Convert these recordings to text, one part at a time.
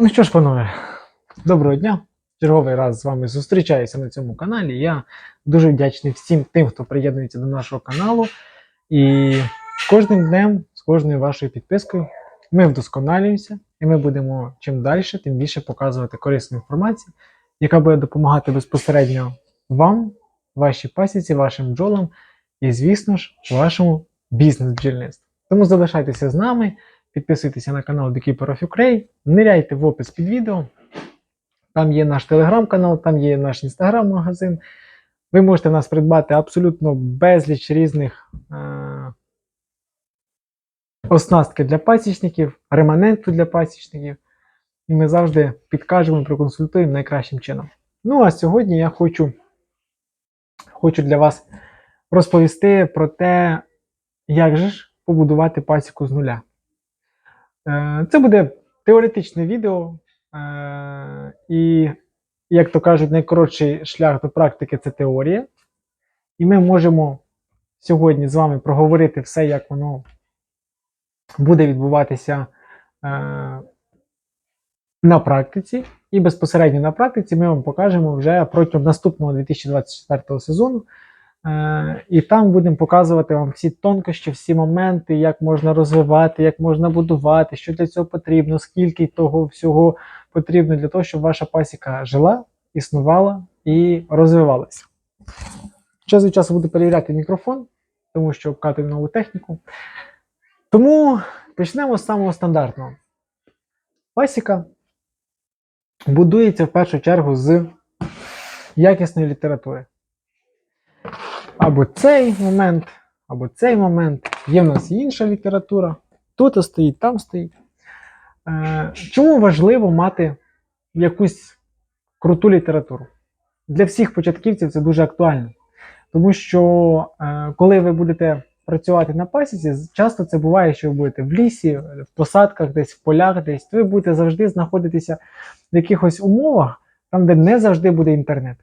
Ну що ж, панове, доброго дня. Черговий раз з вами зустрічаюся на цьому каналі. Я дуже вдячний всім тим, хто приєднується до нашого каналу. І з кожним днем, з кожною вашою підпискою, ми вдосконалюємося і ми будемо чим далі, тим більше показувати корисну інформацію, яка буде допомагати безпосередньо вам, вашій пасіці, вашим бджолам і, звісно ж, вашому бізнес-бджільництву. Тому залишайтеся з нами. Підписуйтеся на канал Beekeeper of Ukraine, ниряйте в опис під відео. Там є наш телеграм-канал, там є наш інстаграм-магазин. Ви можете нас придбати абсолютно безліч різних е- оснастки для пасічників, реманенту для пасічників. І ми завжди підкажемо, проконсультуємо найкращим чином. Ну, а сьогодні я хочу, хочу для вас розповісти про те, як же ж побудувати пасіку з нуля. Е, Це буде теоретичне відео, е, і, як то кажуть, найкоротший шлях до практики це теорія. І ми можемо сьогодні з вами проговорити все, як воно буде відбуватися е, на практиці. І безпосередньо на практиці ми вам покажемо вже протягом наступного 2024 сезону. Е, І там будемо показувати вам всі тонкощі, всі моменти, як можна розвивати, як можна будувати, що для цього потрібно, скільки того всього потрібно для того, щоб ваша пасіка жила, існувала і розвивалася. Час від часу буду перевіряти мікрофон, тому що обкатую нову техніку. Тому почнемо з самого стандартного. Пасіка будується в першу чергу з якісної літератури або цей момент, або цей момент. Є в нас інша література. Тут стоїть, там стоїть. Е, Чому важливо мати якусь круту літературу? Для всіх початківців це дуже актуально. Тому що е, коли ви будете працювати на пасіці, часто це буває, що ви будете в лісі, в посадках, десь в полях, десь, ви будете завжди знаходитися в якихось умовах, там, де не завжди буде інтернет.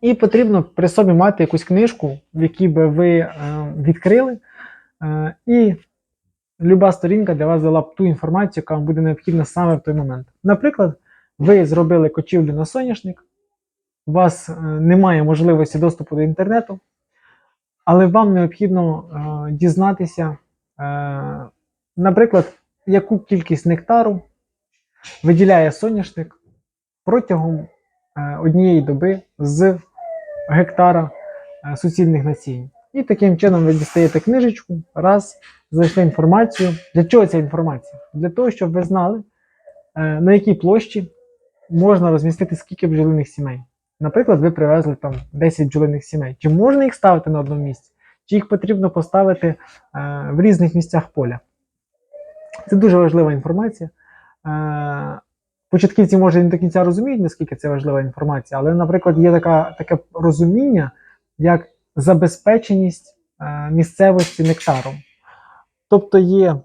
І потрібно при собі мати якусь книжку, в якій би ви е, відкрили, е, і люба сторінка для вас дала б ту інформацію, яка вам буде необхідна саме в той момент. Наприклад, ви зробили кочівлю на соняшник, у вас е, немає можливості доступу до інтернету, але вам необхідно дізнатися, наприклад, яку кількість нектару виділяє соняшник протягом однієї доби з гектара е, суцільних насінь. І таким чином ви дістаєте книжечку, раз, знайшли інформацію. Для чого ця інформація? Для того, щоб ви знали, е, на якій площі можна розмістити скільки бджолиних сімей. Наприклад, ви привезли там 10 бджолиних сімей. Чи можна їх ставити на одному місці, чи їх потрібно поставити е, в різних місцях поля. Це дуже важлива інформація. Початківці, може, не до кінця розуміють, наскільки це важлива інформація, але, наприклад, є така, таке розуміння, як забезпеченість е, місцевості нектаром. Тобто є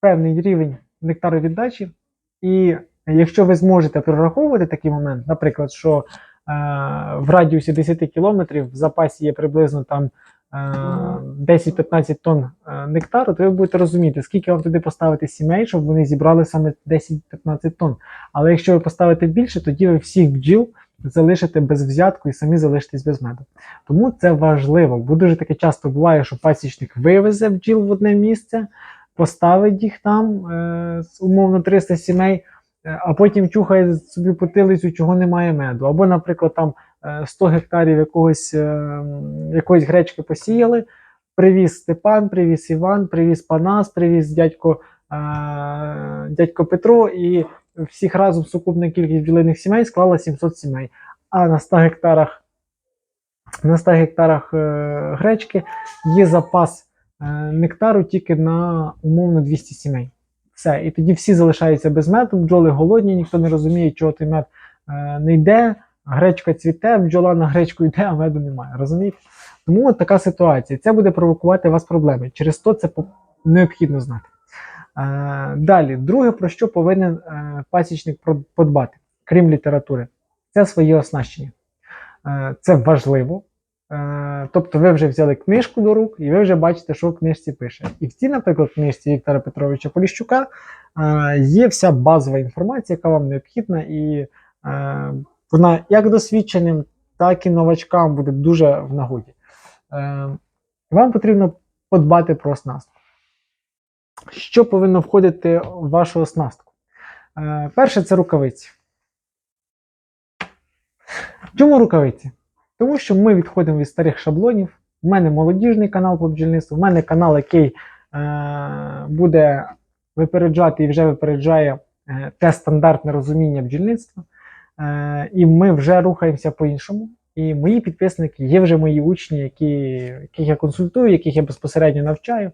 певний рівень нектаровіддачі, і якщо ви зможете прораховувати такий момент, наприклад, що е, в радіусі 10 кілометрів в запасі є приблизно там 10-15 тонн е, нектару, то ви будете розуміти, скільки вам туди поставити сімей, щоб вони зібрали саме 10-15 тонн. Але якщо ви поставите більше, тоді ви всіх бджіл залишите без взятку і самі залишитесь без меду. Тому це важливо, бо дуже таке часто буває, що пасічник вивезе бджіл в одне місце, поставить їх там, е, умовно 300 сімей, е, а потім чухає собі потилицю, чого немає меду. Або, наприклад, там е, 100 гектарів якогось, е, якоїсь гречки посіяли, привіз Степан, привіз Іван, привіз Панас, привіз дядько, е, дядько Петро, і всіх разом сукупна кількість бджолиних сімей склала 700 сімей. А на 100 гектарах, на 100 гектарах е, гречки є запас е, нектару тільки на умовно 200 сімей. Все. І тоді всі залишаються без меду, бджоли голодні, ніхто не розуміє, чого той мед е, не йде, гречка цвіте, бджола на гречку йде, а меду немає. Розумієте? Тому от така ситуація. Це буде провокувати вас проблеми. Через то це необхідно знати. Е, Далі, друге, про що повинен е, пасічник подбати, крім літератури, це своє оснащення. Е, Це важливо. Е, тобто ви вже взяли книжку до рук, і ви вже бачите, що в книжці пише. І в цій, наприклад, книжці Віктора Петровича Поліщука е, є вся базова інформація, яка вам необхідна, і е, вона як досвідченим, так і новачкам буде дуже в нагоді. Е, вам потрібно подбати про оснастку. Що повинно входити в вашу оснастку? Е, перше це рукавиці. Чому рукавиці? Тому що ми відходимо від старих шаблонів. У мене молодіжний канал по бджільництву, у мене канал, який е, буде випереджати і вже випереджає е, те стандартне розуміння бджільництва. Е, і ми вже рухаємося по-іншому. І мої підписники є вже мої учні, які, яких я консультую, яких я безпосередньо навчаю.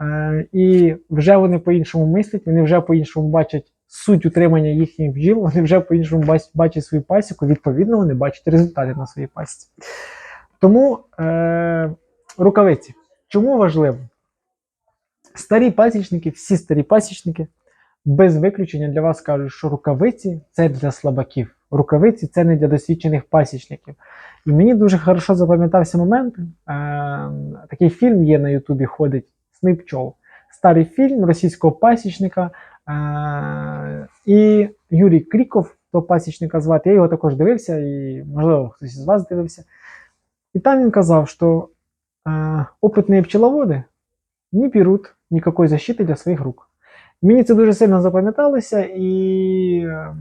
Е, і вже вони по-іншому мислять, вони вже по-іншому бачать суть утримання їхніх бджіл, вони вже по-іншому бачать свою пасіку, відповідно, вони бачать результати на своїй пасіці. Тому е, рукавиці. Чому важливо? Старі пасічники, всі старі пасічники, без виключення для вас кажуть, що рукавиці це для слабаків. Рукавиці це не для досвідчених пасічників. І мені дуже хорошо запам'ятався момент. Е, такий фільм є на Ютубі, ходить Сни пчол. Старий фільм російського пасічника. Е, і Юрій Кріков, то пасічника звати, я його також дивився, і, можливо, хтось із вас дивився. І там він казав, що е, опытные пчеловоди не беруть ніякої защити для своїх рук. Мені це дуже сильно запам'яталося, і е,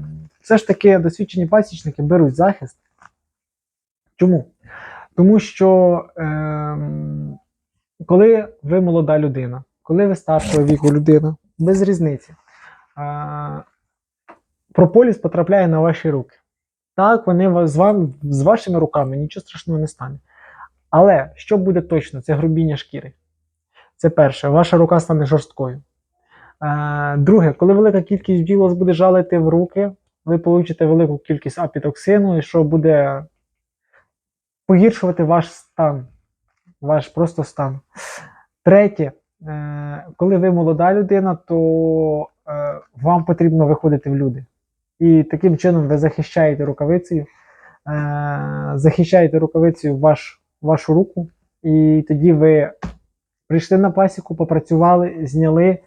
все ж таки досвідчені пасічники беруть захист. Чому? Тому що е, коли ви молода людина, коли ви старшого віку людина, без різниці, е, прополіс потрапляє на ваші руки. Так, вони з, вам, з вашими руками нічого страшного не стане. Але що буде точно, це грубіння шкіри. Це перше, ваша рука стане жорсткою. Е, друге, коли велика кількість бджіл вас буде жалити в руки, ви получите велику кількість апітоксину, і що буде погіршувати ваш стан, ваш просто стан. Третє, е, коли ви молода людина, то е, вам потрібно виходити в люди. І таким чином ви захищаєте рукавицею, захищаєте рукавицею ваш, вашу руку, і тоді ви прийшли на пасіку, попрацювали, зняли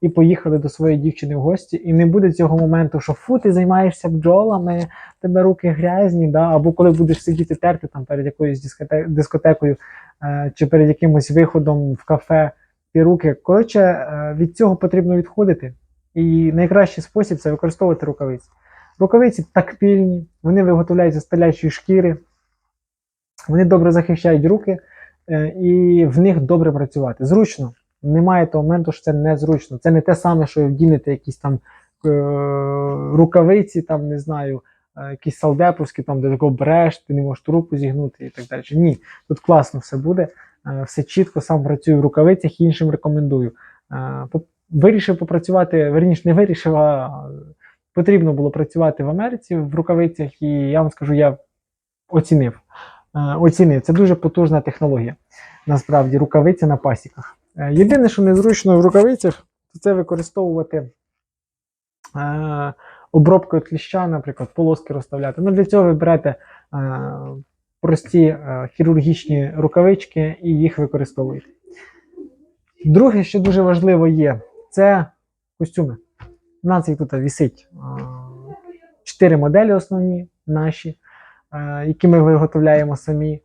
і поїхали до своєї дівчини в гості. І не буде цього моменту, що фу, ти займаєшся бджолами, тебе руки грязні, да? або коли будеш сидіти терти там перед якоюсь дискотекою е, чи перед якимось виходом в кафе, ті руки. Коротше, е, від цього потрібно відходити. І найкращий спосіб це використовувати рукавиці. Рукавиці такпільні, вони виготовляються з телячої шкіри, вони добре захищають руки, е, і в них добре працювати. Зручно. Немає того моменту, що це незручно. Це не те саме, що вдінете якісь там е, рукавиці, там, не знаю, е, якісь салдеповські, там, де такого береш, ти не можеш руку зігнути і так далі. Ні, тут класно все буде, е, все чітко, сам працюю в рукавицях іншим рекомендую. Е, Вирішив попрацювати, верніше, не вирішив, а потрібно було працювати в Америці в рукавицях, і я вам скажу, я оцінив. Е, оцінив. Це дуже потужна технологія. Насправді, рукавиці на пасіках. Е, Єдине, що незручно в рукавицях, то це використовувати е, обробкою кліща, наприклад, полоски розставляти. Ну, для цього ви берете е, прості е, хірургічні рукавички і їх використовуєте. Друге, що дуже важливо є, це костюми. У нас їх тут висить е, чотири моделі основні наші, які ми виготовляємо самі.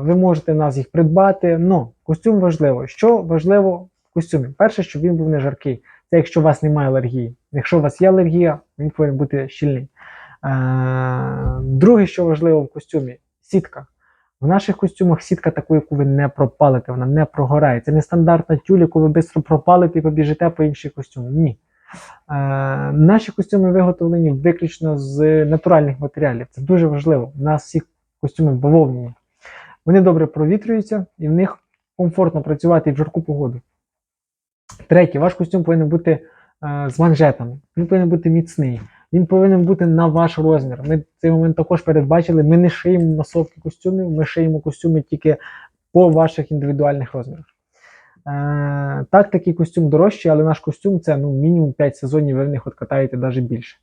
Ви можете нас їх придбати. Ну, костюм важливо. Що важливо в костюмі? Перше, щоб він був не жаркий. Це якщо у вас немає алергії. Якщо у вас є алергія, він повинен бути щільний. Друге, що важливо в костюмі сітка. В наших костюмах сітка таку, яку ви не пропалите, вона не прогорає. Це не стандартна тюль, яку ви швидко пропалите і побіжите по інший костюм. Ні. Е, наші костюми виготовлені виключно з натуральних матеріалів. Це дуже важливо. У нас всі костюми бавовняні. Вони добре провітрюються і в них комфортно працювати в жарку погоду. Третє, ваш костюм повинен бути е, з манжетами. Він повинен бути міцний. Він повинен бути на ваш розмір. Ми цей момент також передбачили. Ми не шиємо масовки костюмів, ми шиємо костюми тільки по ваших індивідуальних розмірах. Е, так, такий костюм дорожчий, але наш костюм це ну, мінімум 5 сезонів, ви в них от катаєте навіть більше.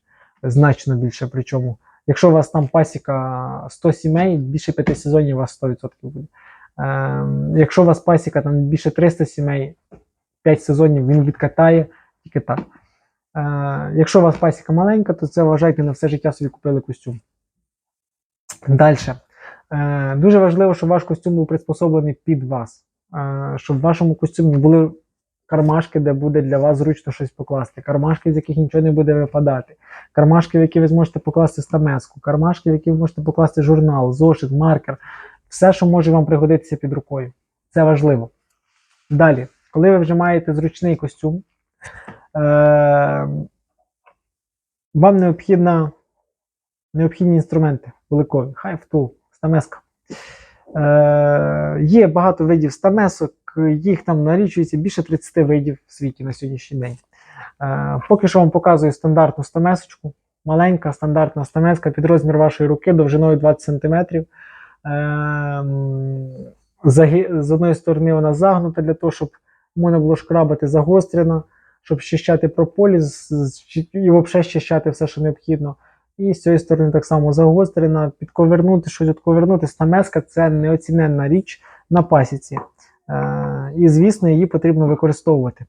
Значно більше причому. Якщо у вас там пасіка 100 сімей, більше 5 сезонів у вас 100% буде. Е, якщо у вас пасіка там більше 300 сімей, 5 сезонів він відкатає тільки так. Е, якщо у вас пасіка маленька, то це вважайте на все життя собі купили костюм. Далі. Е, дуже важливо, щоб ваш костюм був приспособлений під вас. Е, щоб в вашому костюмі були кармашки, де буде для вас зручно щось покласти, кармашки, з яких нічого не буде випадати, кармашки, в які ви зможете покласти стамеску, кармашки, в які ви можете покласти журнал, зошит, маркер, все, що може вам пригодитися під рукою. Це важливо. Далі, коли ви вже маєте зручний костюм, е- вам необхідна, необхідні інструменти великові, хай втул, стамеска. Е, є багато видів стамесок, їх там налічується більше 30 видів в світі на сьогоднішній день. Е, поки що вам показую стандартну стамесочку. Маленька стандартна стамеска під розмір вашої руки довжиною 20 см. Е, з одної сторони вона загнута для того, щоб можна було шкрабати загострена, щоб щищати прополіс і взагалі щищати все, що необхідно. І з цієї сторони так само загострена, підковернути, щось відковернути. Стамеска це неоціненна річ на пасіці. Е, і, звісно, її потрібно використовувати.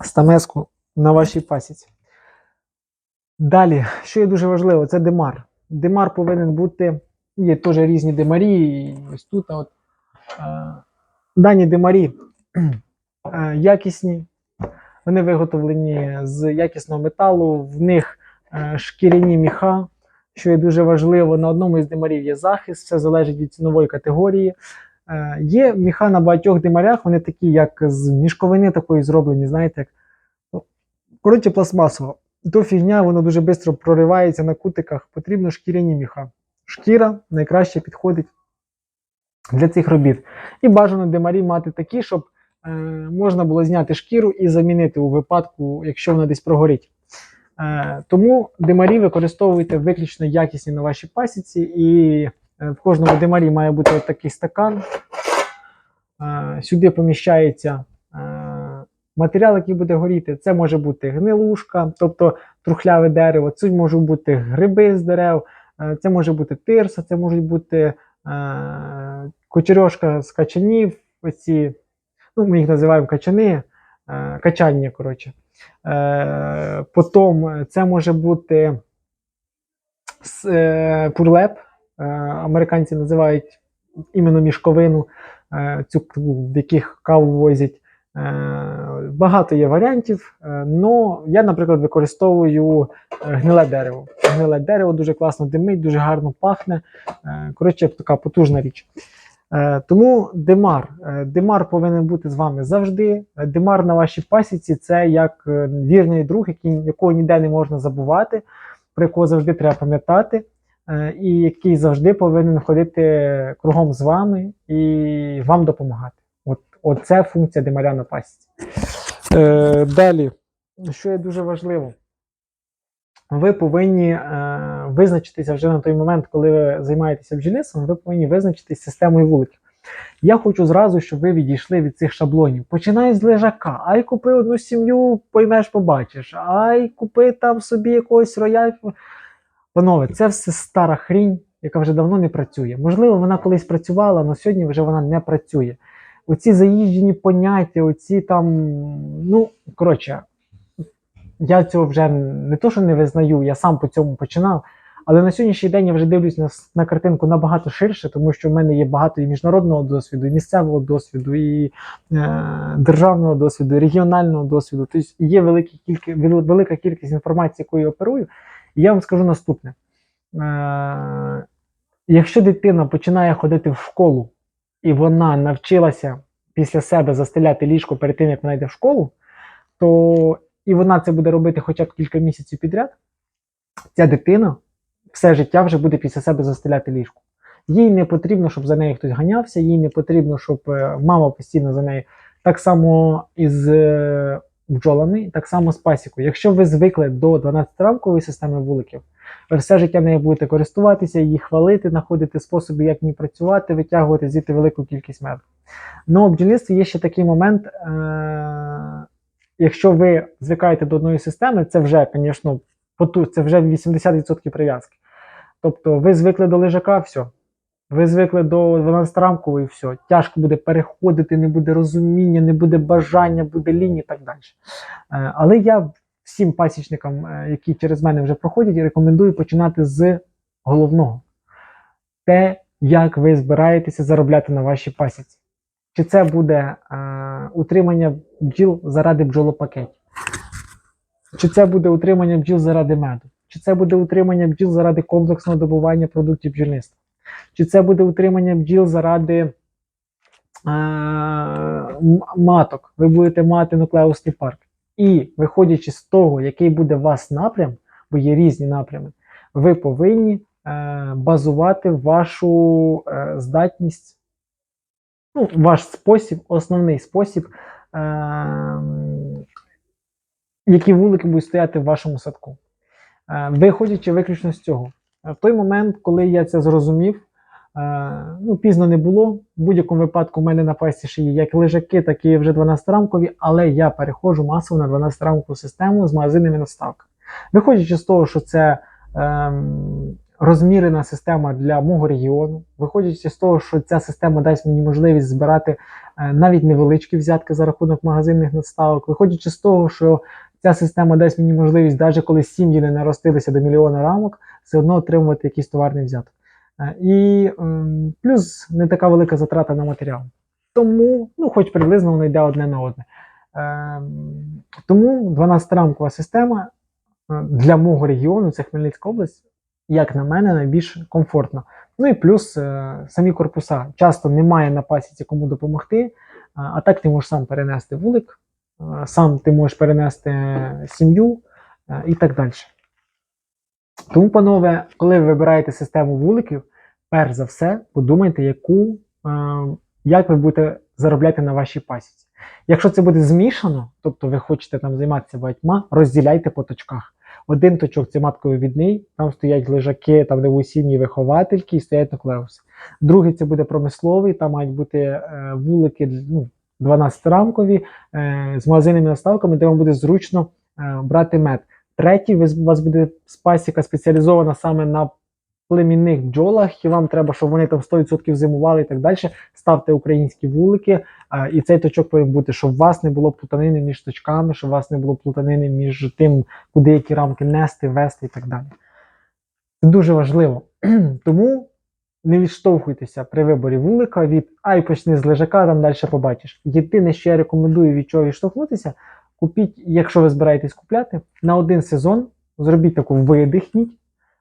Стамеску на вашій пасіці. Далі, що є дуже важливо, це димар. Димар повинен бути. Є теж різні димарі. Ось тут. а От, е, дані димарі е, якісні, вони виготовлені з якісного металу, в них шкіряні міха, що є дуже важливо. На одному із димарів є захист, все залежить від цінової категорії. Е, Є міха на багатьох димарях, вони такі, як з мішковини такої зроблені, знаєте, як ну, коротше, пластмасово. То фігня, воно дуже швидко проривається на кутиках. Потрібно шкіряні міха. Шкіра найкраще підходить для цих робіт. І бажано димарі мати такі, щоб е, можна було зняти шкіру і замінити у випадку, якщо вона десь прогорить. Е, тому димарі використовуйте виключно якісні на вашій пасіці, і е, в кожному димарі має бути от такий стакан. Е, Сюди поміщається матеріал, який буде горіти. Це може бути гнилушка, тобто трухляве дерево, це можуть бути гриби з дерев, це може бути тирса, це можуть бути кочерьошка з качанів. Оці, ну, ми їх називаємо качани, качання, коротше. Е, потім це може бути е, пурлеп. Е, американці називають іменно мішковину, е, цю в яких каву возять. Е, багато є варіантів. але я, наприклад, використовую е, гниле дерево. Гниле дерево дуже класно димить, дуже гарно пахне. Е, коротше, така потужна річ. Е, Тому димар. Е, Димар повинен бути з вами завжди. Е, Димар на вашій пасіці це як вірний друг, який, якого ніде не можна забувати, про якого завжди треба пам'ятати, і який завжди повинен ходити кругом з вами і вам допомагати. От, Оце функція димаря на пасіці. Е, Далі, що є дуже важливо, ви повинні е, визначитися вже на той момент, коли ви займаєтеся бджільництвом, ви повинні визначитися системою вуликів. Я хочу зразу, щоб ви відійшли від цих шаблонів. Починай з лежака. Ай, купи одну сім'ю, поймеш, побачиш. Ай, купи там собі якогось рояль. Панове, це все стара хрінь, яка вже давно не працює. Можливо, вона колись працювала, але сьогодні вже вона не працює. Оці заїжджені поняття, оці там, ну, коротше, я цього вже не то, що не визнаю, я сам по цьому починав. Але на сьогоднішній день я вже дивлюсь на, на картинку набагато ширше, тому що в мене є багато і міжнародного досвіду, і місцевого досвіду, і е, державного досвіду, і регіонального досвіду. Тобто є великі кілька, велика кількість інформації, якою я оперую. І я вам скажу наступне: е, якщо дитина починає ходити в школу, і вона навчилася після себе застеляти ліжко перед тим, як вона йде в школу, то і вона це буде робити хоча б кілька місяців підряд, ця дитина все життя вже буде після себе застеляти ліжко. Їй не потрібно, щоб за нею хтось ганявся, їй не потрібно, щоб е, мама постійно за нею. Так само із е, бджолами, так само з пасікою. Якщо ви звикли до 12-рамкової системи вуликів, ви все життя нею будете користуватися, її хвалити, знаходити способи, як ній працювати, витягувати звідти велику кількість меду. Ну, у бджільництві є ще такий момент. Е- якщо ви звикаєте до одної системи, це вже, звісно, поту- це вже 80% прив'язки. Тобто ви звикли до лежака, все. Ви звикли до 12 рамкової, все. Тяжко буде переходити, не буде розуміння, не буде бажання, буде лінії і так далі. Е, Але я всім пасічникам, е, які через мене вже проходять, рекомендую починати з головного. Те, як ви збираєтеся заробляти на вашій пасіці. Чи це буде е, утримання бджіл заради бджолопакетів? Чи це буде утримання бджіл заради меду? Чи це буде утримання бджіл заради комплексного добування продуктів бджільництва? Чи це буде утримання бджіл заради е, маток? Ви будете мати нуклеусний парк. І виходячи з того, який буде у вас напрям, бо є різні напрями, ви повинні е, базувати вашу е, здатність, ну, ваш спосіб, основний спосіб, е, які вулики будуть стояти в вашому садку. Е, Виходячи виключно з цього. Е, В той момент, коли я це зрозумів, е, ну, пізно не було. В будь-якому випадку в мене на пасі ще є як лежаки, так і вже 12-рамкові, але я переходжу масово на 12-рамкову систему з магазинними наставками. Виходячи з того, що це ем, розмірена система для мого регіону, виходячи з того, що ця система дасть мені можливість збирати е, навіть невеличкі взятки за рахунок магазинних надставок, виходячи з того, що ця система дасть мені можливість, навіть коли сім'ї не наростилися до мільйона рамок, все одно отримувати якийсь товарний взяток. Е, І плюс не така велика затрата на матеріал. Тому, ну, хоч приблизно воно йде одне на одне. Ем, Тому 12-рамкова система е, для мого регіону, це Хмельницька область, як на мене, найбільш комфортна. Ну і плюс е, самі корпуса. Часто немає на пасіці кому допомогти, е, а так ти можеш сам перенести вулик, е, сам ти можеш перенести сім'ю і так далі. Тому, панове, коли ви вибираєте систему вуликів, перш за все подумайте, яку, як ви будете заробляти на вашій пасіці. Якщо це буде змішано, тобто ви хочете там займатися багатьма, розділяйте по точках. Один точок це матковивідний, там стоять лежаки, там сім'ї виховательки і стоять нуклеуси. Другий це буде промисловий, там мають бути е, вулики ну, 12-рамкові е, з магазинними наставками, де вам буде зручно е, брати мед. Третій, ви, у вас буде спасіка спеціалізована саме на племінних бджолах, і вам треба, щоб вони там 100% зимували і так далі. Ставте українські вулики, а, і цей точок повинен бути, щоб у вас не було плутанини між точками, щоб у вас не було плутанини між тим, куди які рамки нести, вести і так далі. Це дуже важливо. Тому не відштовхуйтеся при виборі вулика від ай, почни з лежака, там далі побачиш. Єдине, що я рекомендую від чого відштовхнутися, купіть, якщо ви збираєтесь купляти, на один сезон зробіть таку видихніть,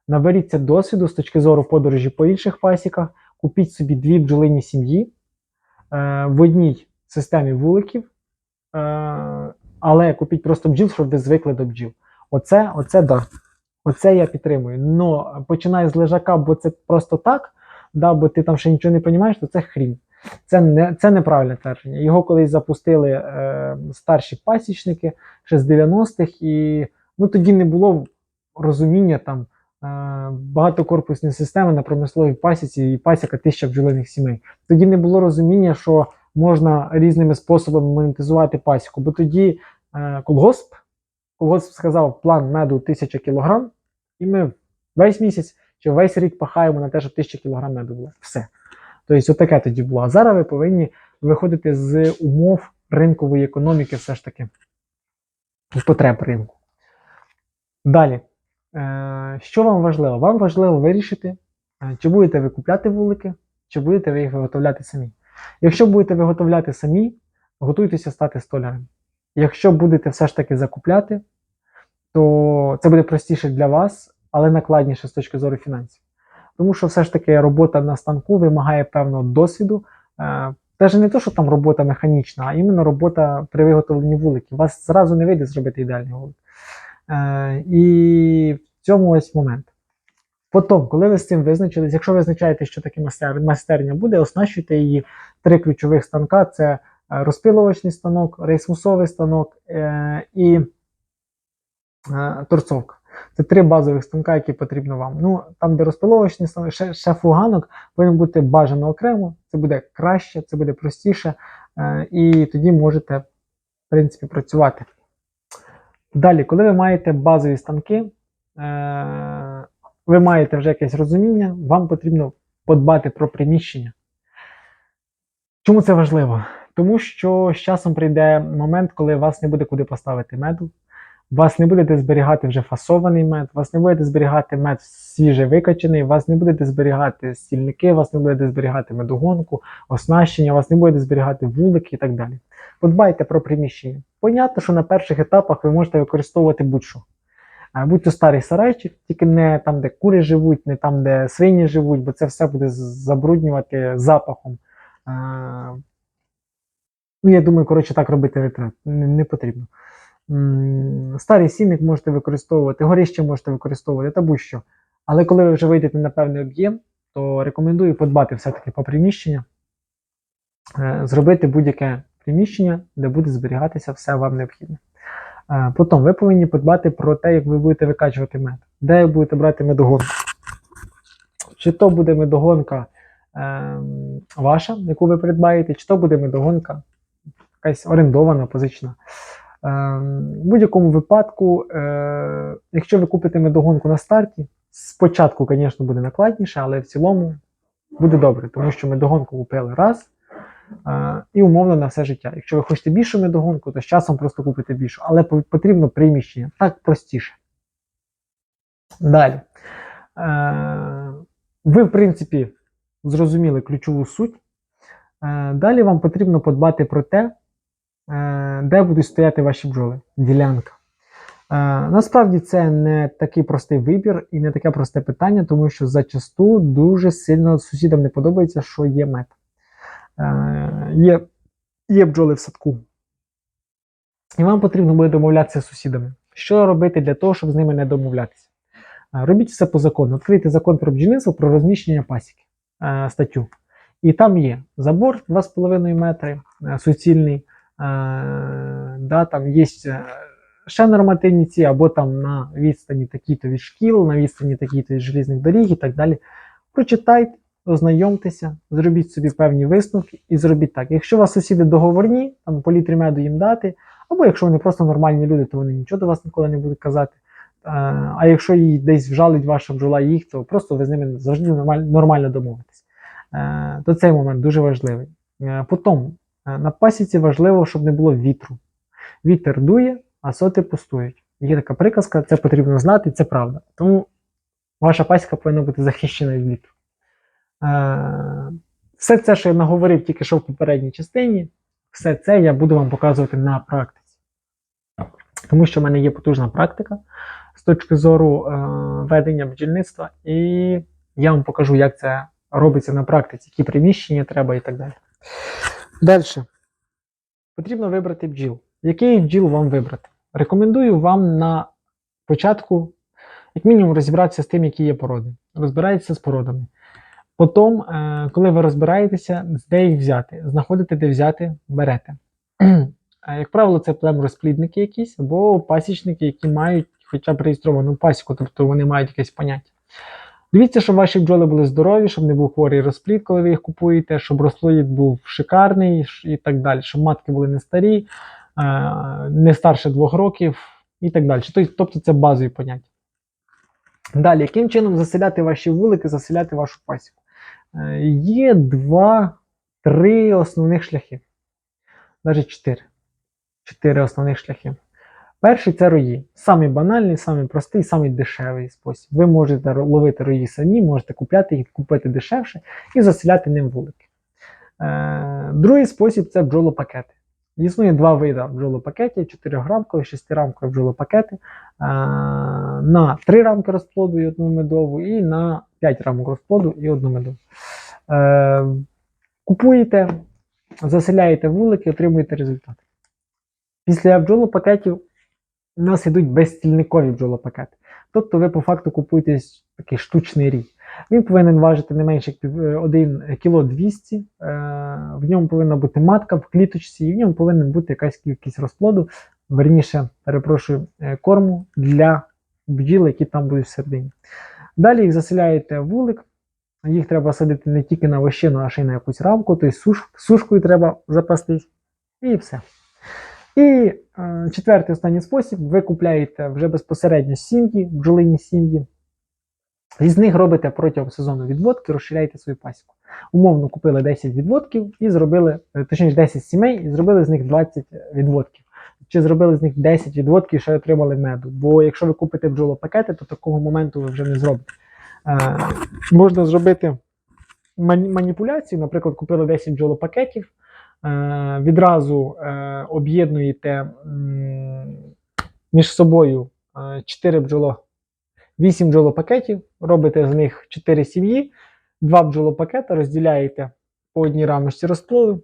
наберіться досвіду з точки зору подорожі по інших пасіках, купіть собі дві бджолині сім'ї е, в одній системі вуликів, е, але купіть просто бджіл, щоб ви звикли до бджіл. Оце, оце да. Оце я підтримую. Но починай з лежака, бо це просто так, да, бо ти там ще нічого не розумієш, то це хрінь. Це не це неправильне твердження. Його колись запустили е, старші пасічники ще з 90-х, і ну, тоді не було розуміння там багатокорпусні системи на промисловій пасіці і пасіка тисяча бджолиних сімей. Тоді не було розуміння, що можна різними способами монетизувати пасіку, бо тоді е, колгосп, колгосп сказав план меду 1000 кг, і ми весь місяць чи весь рік пахаємо на те, щоб 1000 кг меду було. Все. Тобто, отаке тоді було. А зараз ви повинні виходити з умов ринкової економіки, все ж таки, потреб ринку. Далі. Е, Що вам важливо? Вам важливо вирішити, е, чи будете ви купляти вулики, чи будете ви їх виготовляти самі. Якщо будете виготовляти самі, готуйтеся стати столярами. Якщо будете все ж таки закупляти, то це буде простіше для вас, але накладніше з точки зору фінансів. Тому що все ж таки робота на станку вимагає певного досвіду. Навіть не то, що там робота механічна, а іменно робота при виготовленні вуликів. Вас зразу не вийде зробити ідеальний вулик. Е, І цьому ось момент. Потім, коли ви з цим визначились, якщо визначаєте, що таке майстер- майстерня буде, оснащуйте її три ключових станка: це е, розпилувачний станок, рейсмусовий станок е, і е, торцовка. Це три базових станка, які потрібно вам. Ну, там, де розпиловочний станок, ще, ще фуганок повинен бути бажано окремо. Це буде краще, це буде простіше, е, і тоді можете, в принципі, працювати. Далі, коли ви маєте базові станки, ви маєте вже якесь розуміння, вам потрібно подбати про приміщення. Чому це важливо? Тому що з часом прийде момент, коли вас не буде куди поставити меду, вас не будете зберігати вже фасований мед, вас не будете зберігати мед свіже викачений, вас не будете зберігати стільники, вас не будете зберігати медогонку, оснащення, вас не будете зберігати вулики і так далі. Подбайте про приміщення. Понятно, що на перших етапах ви можете використовувати будь-що. Будь то старий сарайчик, тільки не там, де кури живуть, не там, де свині живуть, бо це все буде забруднювати запахом. Ну, я думаю, коротше, так робити не треба, не, потрібно. Старий сінник можете використовувати, горище можете використовувати та будь-що. Але коли ви вже вийдете на певний об'єм, то рекомендую подбати все-таки по приміщення, е, зробити будь-яке приміщення, де буде зберігатися все вам необхідне. Е, Потім ви повинні подбати про те, як ви будете викачувати мед, де ви будете брати медогонку. Чи то буде медогонка ем, ваша, яку ви придбаєте, чи то буде медогонка якась орендована, позична. Ем, В будь-якому випадку, е, якщо ви купите медогонку на старті, спочатку, звісно, буде накладніше, але в цілому буде добре, тому що медогонку купили раз е, і умовно на все життя. Якщо ви хочете більшу медогонку, то з часом просто купите більшу, але потрібно приміщення. Так простіше. Далі. Е, Ви, в принципі, зрозуміли ключову суть. Е, Далі вам потрібно подбати про те, е, де будуть стояти ваші бджоли. Ділянка. Насправді це не такий простий вибір і не таке просте питання, тому що зачасту дуже сильно сусідам не подобається, що є мед. Е, Є, є бджоли в садку. І вам потрібно буде домовлятися з сусідами. Що робити для того, щоб з ними не домовлятися? Е, Робіть все по закону. Відкрийте закон про бджільництво про розміщення пасіки е, статтю. І там є забор 2,5 метри суцільний. Да, там є ще нормативні ці, або там на відстані такі-то від шкіл, на відстані такі-то від желізних доріг і так далі. Прочитайте, ознайомтеся, зробіть собі певні висновки і зробіть так. Якщо у вас сусіди договорні, там по літрі меду їм дати, або якщо вони просто нормальні люди, то вони нічого до вас ніколи не будуть казати. Е, А якщо їй десь вжалить ваша бджола їх, то просто ви з ними завжди нормаль- нормально домовитесь. Е, То цей момент дуже важливий. Е, Потім на пасіці важливо, щоб не було вітру. Вітер дує, а соти пустують. Є така приказка, це потрібно знати, це правда. Тому ваша пасіка повинна бути захищена від вітру. Е, Все це, що я наговорив тільки що в попередній частині, все це я буду вам показувати на практиці. Тому що в мене є потужна практика з точки зору е, ведення бджільництва, і я вам покажу, як це робиться на практиці, які приміщення треба і так далі. Далі. Потрібно вибрати бджіл. Який бджіл вам вибрати? Рекомендую вам на початку, як мінімум, розібратися з тим, які є породи. Розбирайтеся з породами. Потім, е, коли ви розбираєтеся, де їх взяти, знаходите, де взяти, берете. Як правило, це племорозплідники якісь або пасічники, які мають хоча б реєстровану пасіку, тобто вони мають якесь поняття. Дивіться, щоб ваші бджоли були здорові, щоб не був хворий розплід, коли ви їх купуєте, щоб розплід був шикарний і так далі, щоб матки були не старі, е, не старше двох років і так далі. Тобто це базові поняття. Далі, яким чином заселяти ваші вулики, заселяти вашу пасіку? Е, Є два-три основних шляхи. Навіть чотири. Чотири основних шляхи. Перший це рої. Самий банальний, самий простий, самий дешевий спосіб. Ви можете ловити рої самі, можете купляти їх, купити дешевше і заселяти ним вулики. Е, другий спосіб це бджолопакети. Існує два види бджолопакетів: 4-рамкові, 6-рамкові бджолопакети е, на 3 рамки розплоду і одну медову, і на 5 рамок розплоду і одну медову. Е, купуєте, заселяєте вулики, отримуєте результат. Після бджолопакетів у нас йдуть безстільникові бджолопакети. Тобто ви по факту купуєте такий штучний рій. Він повинен важити не менше як пів- е, 1 кіло 200. е, В ньому повинна бути матка в кліточці, і в ньому повинна бути якась кількість розплоду, верніше, перепрошую, е, корму для бджіл, які там будуть всередині. Далі їх заселяєте в вулик. Їх треба садити не тільки на вощину, а ще й на якусь рамку, тобто суш, сушкою треба запастись. І все. І е, четвертий останній спосіб: ви купляєте вже безпосередньо сім'ї, бджолині сім'ї. Із них робите протягом сезону відводки, розширяєте свою пасіку. Умовно купили 10 відводків і зробили, е, точніше 10 сімей, і зробили з них 20 відводків. Чи зробили з них 10 відводків, що отримали меду. Бо якщо ви купите бджолопакети, то такого моменту ви вже не зробите. Е, можна зробити мані- маніпуляцію, наприклад, купили 10 бджолопакетів, е, відразу е, об'єднуєте між собою е, 4 бджоло, 8 бджолопакетів, робите з них 4 сім'ї, 2 бджолопакета розділяєте по одній рамочці розплоду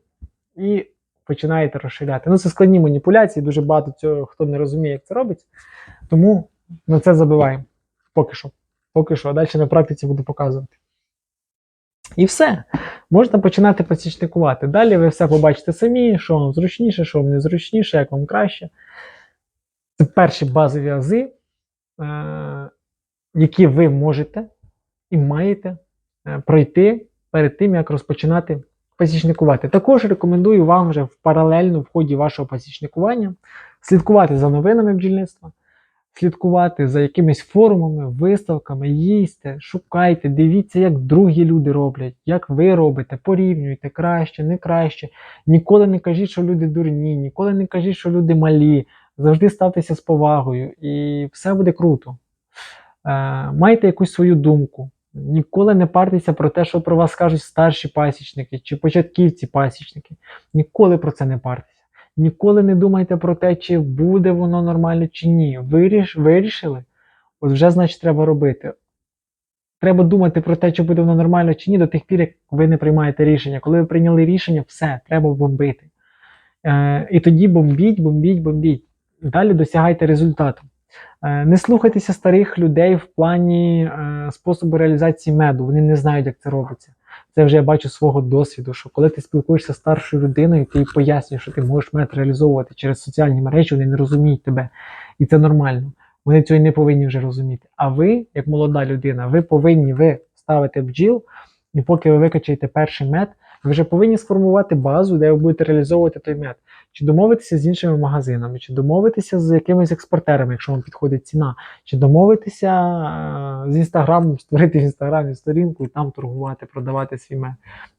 і починаєте розширяти. Ну, це складні маніпуляції, дуже багато цього хто не розуміє, як це робиться. Тому на це забиваємо. Поки що. Поки що, а далі на практиці буду показувати. І все. Можна починати посічникувати. Далі ви все побачите самі, що вам зручніше, що вам не зручніше, як вам краще. Це перші базові ази, е- які ви можете і маєте е, пройти перед тим, як розпочинати пасічникувати. Також рекомендую вам вже в паралельно в ході вашого пасічникування слідкувати за новинами бджільництва, слідкувати за якимись форумами, виставками, їсти, шукайте, дивіться, як другі люди роблять, як ви робите, порівнюйте краще, не краще. Ніколи не кажіть, що люди дурні, ніколи не кажіть, що люди малі. Завжди ставтеся з повагою, і все буде круто. Е, майте якусь свою думку. Ніколи не партеся про те, що про вас скажуть старші пасічники чи початківці пасічники. Ніколи про це не партеся. Ніколи не думайте про те, чи буде воно нормально чи ні. Виріш, вирішили, от вже значить треба робити. Треба думати про те, чи буде воно нормально чи ні, до тих пір, як ви не приймаєте рішення. Коли ви прийняли рішення, все, треба бомбити. Е, і тоді бомбіть, бомбіть, бомбіть. Далі досягайте результату. Е, Не слухайтеся старих людей в плані е, способу реалізації меду. Вони не знають, як це робиться. Це вже я бачу свого досвіду, що коли ти спілкуєшся з старшою людиною, ти їй пояснюєш, що ти можеш мед реалізовувати через соціальні мережі, вони не розуміють тебе. І це нормально. Вони цього не повинні вже розуміти. А ви, як молода людина, ви повинні ви ставити бджіл, і поки ви викачаєте перший мед, ви вже повинні сформувати базу, де ви будете реалізовувати той мед. Чи домовитися з іншими магазинами, чи домовитися з якимись експортерами, якщо вам підходить ціна, чи домовитися е, з інстаграмом, створити в інстаграмі сторінку і там торгувати, продавати свій мед.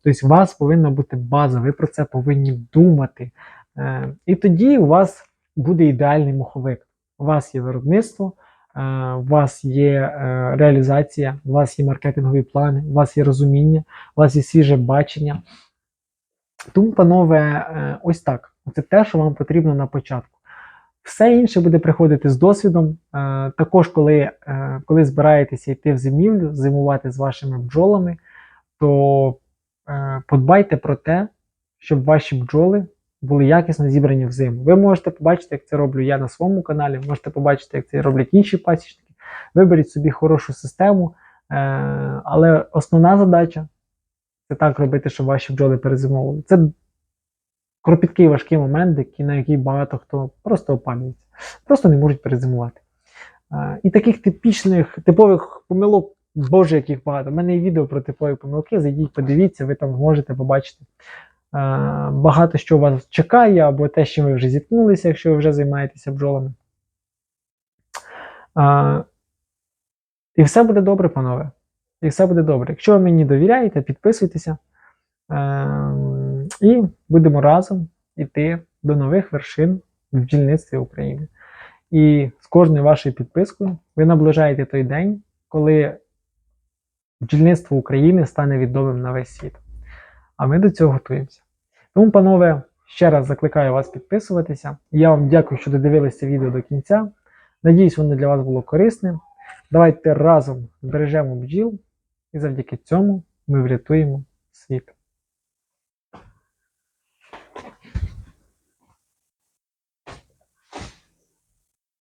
Тобто у вас повинна бути база, ви про це повинні думати. Е, І тоді у вас буде ідеальний муховик. У вас є виробництво, у вас є е, реалізація, у вас є маркетингові плани, у вас є розуміння, у вас є свіже бачення. Тому, панове, е, ось так. Це те, що вам потрібно на початку. Все інше буде приходити з досвідом. Е, Також, коли, е, коли збираєтеся йти в зимівлю, зимувати з вашими бджолами, то е, подбайте про те, щоб ваші бджоли були якісно зібрані в зиму. Ви можете побачити, як це роблю я на своєму каналі, можете побачити, як це роблять інші пасічники. Виберіть собі хорошу систему, е, але основна задача це так робити, щоб ваші бджоли перезимовували. Це кропіткий важкий момент, на який багато хто просто опалюється, просто не можуть перезимувати. Е, І таких типічних, типових помилок, боже, яких багато. У мене є відео про типові помилки. Зайдіть, подивіться, ви там можете побачити. Е, Багато що вас чекає, або те, з чим ви вже зіткнулися, якщо ви вже займаєтеся бджолами. Е, І все буде добре, панове. І все буде добре. Якщо ви мені довіряєте, підписуйтеся. Ем, І будемо разом йти до нових вершин в бджільництві України. І з кожною вашою підпискою ви наближаєте той день, коли бджільництво України стане відомим на весь світ. А ми до цього готуємося. Тому, панове, ще раз закликаю вас підписуватися. Я вам дякую, що додивилися відео до кінця. Надіюсь, воно для вас було корисним. Давайте разом збережемо бджіл, і завдяки цьому ми врятуємо світ.